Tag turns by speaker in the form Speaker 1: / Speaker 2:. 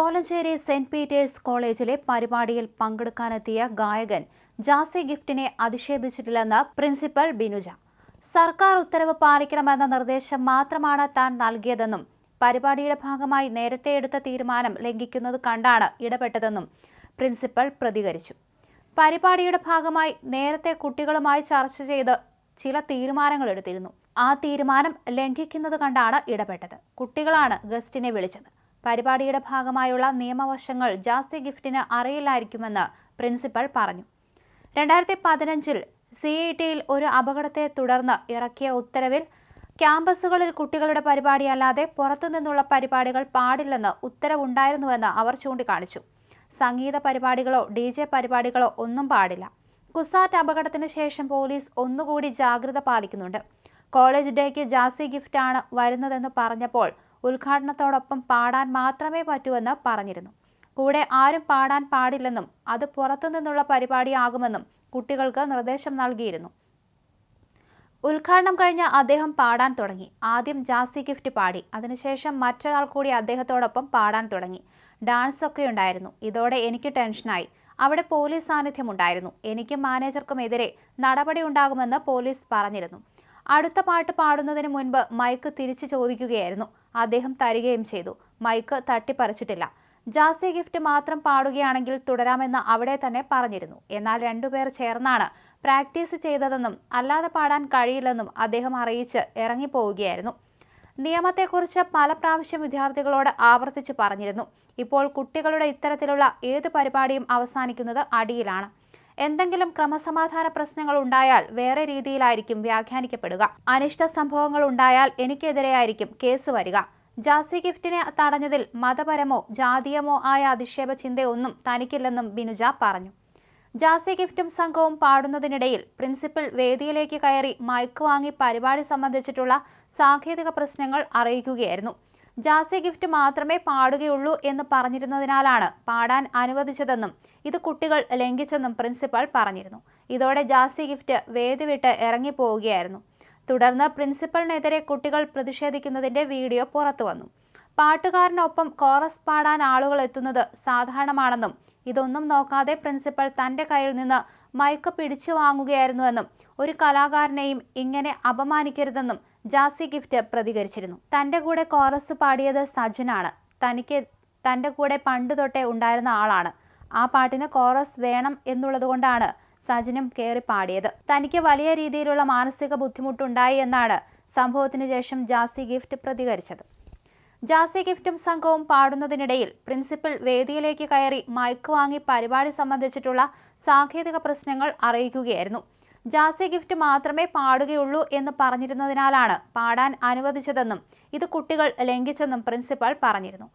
Speaker 1: Kolenchery saint Peter's കോളേജിലെ പരിപാടിയിൽ പങ്കെടുക്കാനെത്തിയ ഗായകൻ ജാസി ഗിഫ്റ്റിനെ അധിക്ഷേപിച്ചിട്ടില്ലെന്ന് പ്രിൻസിപ്പൽ ബിനുജ. സർക്കാർ ഉത്തരവ് പാലിക്കണമെന്ന നിർദ്ദേശം മാത്രമാണ് താൻ നൽകിയതെന്നും പരിപാടിയുടെ ഭാഗമായി നേരത്തെ എടുത്ത തീരുമാനം ലംഘിക്കുന്നത് കണ്ടാണ് ഇടപെട്ടതെന്നും പ്രിൻസിപ്പൽ പ്രതികരിച്ചു. പരിപാടിയുടെ ഭാഗമായി നേരത്തെ കുട്ടികളുമായി ചർച്ച ചെയ്ത് ചില തീരുമാനങ്ങൾ എടുത്തിരുന്നു. ആ തീരുമാനം ലംഘിക്കുന്നത് കണ്ടാണ് ഇടപെട്ടത്. കുട്ടികളാണ് ഗസ്റ്റിനെ വിളിച്ചത്. പരിപാടിയുടെ ഭാഗമായുള്ള നിയമവശങ്ങൾ ജാസ്തി ഗിഫ്റ്റിന് അറിയില്ലായിരിക്കുമെന്ന് പ്രിൻസിപ്പൽ പറഞ്ഞു. രണ്ടായിരത്തി പതിനഞ്ചിൽ സി ടിയിൽ ഒരു അപകടത്തെ തുടർന്ന് ഇറക്കിയ ഉത്തരവിൽ ക്യാമ്പസുകളിൽ കുട്ടികളുടെ പരിപാടി പരിപാടിയല്ലാതെ പുറത്തുനിന്നുള്ള പരിപാടികൾ പാടില്ലെന്ന് ഉത്തരവുണ്ടായിരുന്നുവെന്ന് അവർ ചൂണ്ടിക്കാണിച്ചു. സംഗീത പരിപാടികളോ ഡി ജെ പരിപാടികളോ ഒന്നും പാടില്ല. കുസാറ്റ് അപകടത്തിന് ശേഷം പോലീസ് ഒന്നുകൂടി ജാഗ്രത പാലിക്കുന്നുണ്ട്. കോളേജ് ഡേക്ക് ജാസി ഗിഫ്റ്റാണ് വരുന്നതെന്ന് പറഞ്ഞപ്പോൾ ഉദ്ഘാടനത്തോടൊപ്പം പാടാൻ മാത്രമേ പറ്റൂവെന്ന് പറഞ്ഞിരുന്നു. കൂടെ ആരും പാടാൻ പാടില്ലെന്നും അത് പുറത്തുനിന്നുള്ള പരിപാടിയാകുമെന്നും കുട്ടികൾക്ക് നിർദ്ദേശം നൽകിയിരുന്നു. ഉദ്ഘാടനം കഴിഞ്ഞ് അദ്ദേഹം പാടാൻ തുടങ്ങി. ആദ്യം ജാസി ഗിഫ്റ്റ് പാടി. അതിനുശേഷം മറ്റൊരാൾ കൂടി അദ്ദേഹത്തോടൊപ്പം പാടാൻ തുടങ്ങി. ഡാൻസ് ഒക്കെ ഉണ്ടായിരുന്നു ഇതോടെ എനിക്ക് ടെൻഷനായി. അവിടെ പോലീസ് സാന്നിധ്യമുണ്ടായിരുന്നു. എനിക്കും മാനേജർക്കും എതിരെ നടപടി ഉണ്ടാകുമെന്ന് പോലീസ് പറഞ്ഞിരുന്നു. അടുത്ത പാട്ട് പാടുന്നതിന് മുൻപ് മൈക്ക് തിരിച്ചു ചോദിക്കുകയായിരുന്നു. അദ്ദേഹം തരികയും ചെയ്തു. മൈക്ക് തട്ടിപ്പറിച്ചിട്ടില്ല. ജാസി ഗിഫ്റ്റ് മാത്രം പാടുകയാണെങ്കിൽ തുടരാമെന്ന് അവിടെ തന്നെ പറഞ്ഞിരുന്നു. എന്നാൽ രണ്ടുപേർ ചേർന്നാണ് പ്രാക്ടീസ് ചെയ്തതെന്നും അല്ലാതെ പാടാൻ കഴിയില്ലെന്നും അദ്ദേഹം അറിയിച്ച് ഇറങ്ങിപ്പോവുകയായിരുന്നു. നിയമത്തെക്കുറിച്ച് പല പ്രാവശ്യം വിദ്യാർത്ഥികളോട് ആവർത്തിച്ച് പറഞ്ഞിരുന്നു. ഇപ്പോൾ കുട്ടികളുടെ ഇത്തരത്തിലുള്ള ഏത് പരിപാടിയും അവസാനിക്കുന്നത് അടിയിലാണ്. എന്തെങ്കിലും ക്രമസമാധാന പ്രശ്നങ്ങൾ ഉണ്ടായാൽ വേറെ രീതിയിലായിരിക്കും വ്യാഖ്യാനിക്കപ്പെടുക. അനിഷ്ട സംഭവങ്ങൾ ഉണ്ടായാൽ എനിക്കെതിരെയായിരിക്കും കേസ് വരിക. ജാസി ഗിഫ്റ്റിനെ തടഞ്ഞതിൽ മതപരമോ ജാതീയമോ ആയ അധിക്ഷേപ ചിന്തയൊന്നും തനിക്കില്ലെന്നും ബിനുജ പറഞ്ഞു. ജാസി ഗിഫ്റ്റും സംഘവും പാടുന്നതിനിടയിൽ പ്രിൻസിപ്പൽ വേദിയിലേക്ക് കയറി മൈക്ക് വാങ്ങി പരിപാടി സംബന്ധിച്ചിട്ടുള്ള സാങ്കേതിക പ്രശ്നങ്ങൾ അറിയിക്കുകയായിരുന്നു. ജാസി ഗിഫ്റ്റ് മാത്രമേ പാടുകയുള്ളൂ എന്ന് പറഞ്ഞിരുന്നതിനാലാണ് പാടാൻ അനുവദിച്ചതെന്നും ഇത് കുട്ടികൾ ലംഘിച്ചെന്നും പ്രിൻസിപ്പൽ പറഞ്ഞിരുന്നു. ഇതോടെ ജാസി ഗിഫ്റ്റ് വേദി വിട്ട് ഇറങ്ങിപ്പോവുകയായിരുന്നു. തുടർന്ന് പ്രിൻസിപ്പലിനെതിരെ കുട്ടികൾ പ്രതിഷേധിക്കുന്നതിന്റെ വീഡിയോ പുറത്തു വന്നു പാട്ടുകാരനൊപ്പം കോറസ് പാടാൻ ആളുകൾ എത്തുന്നത് സാധാരണമാണെന്നും ഇതൊന്നും നോക്കാതെ പ്രിൻസിപ്പൽ തന്റെ കയ്യിൽ നിന്ന് മയക്ക് പിടിച്ചു വാങ്ങുകയായിരുന്നുവെന്നും ഒരു കലാകാരനെയും ഇങ്ങനെ അപമാനിക്കരുതെന്നും ജാസി ഗിഫ്റ്റ് പ്രതികരിച്ചിരുന്നു. തന്റെ കൂടെ കോറസ് പാടിയത് സജനാണ്. തനിക്ക് തന്റെ കൂടെ പണ്ട് തൊട്ടേ ഉണ്ടായിരുന്ന ആളാണ്. ആ പാട്ടിന് കോറസ് വേണം എന്നുള്ളതുകൊണ്ടാണ് സജനും കയറി പാടിയത്. തനിക്ക് വലിയ രീതിയിലുള്ള മാനസിക ബുദ്ധിമുട്ടുണ്ടായി എന്നാണ് സംഭവത്തിന് ശേഷം ജാസി ഗിഫ്റ്റ് പ്രതികരിച്ചത്. ജാസി ഗിഫ്റ്റും സംഘവും പാടുന്നതിനിടയിൽ പ്രിൻസിപ്പൽ വേദിയിലേക്ക് കയറി മൈക്ക് വാങ്ങി പരിപാടി സംബന്ധിച്ചിട്ടുള്ള സാങ്കേതിക പ്രശ്നങ്ങൾ അറിയിക്കുകയായിരുന്നു. ജാസി ഗിഫ്റ്റ് മാത്രമേ പാടുകയുള്ളൂ എന്ന് പറഞ്ഞിരുന്നതിനാലാണ് പാടാൻ അനുവദിച്ചതെന്നും ഇത് കുട്ടികൾ ലംഘിച്ചെന്നും പ്രിൻസിപ്പൽ പറഞ്ഞിരുന്നു.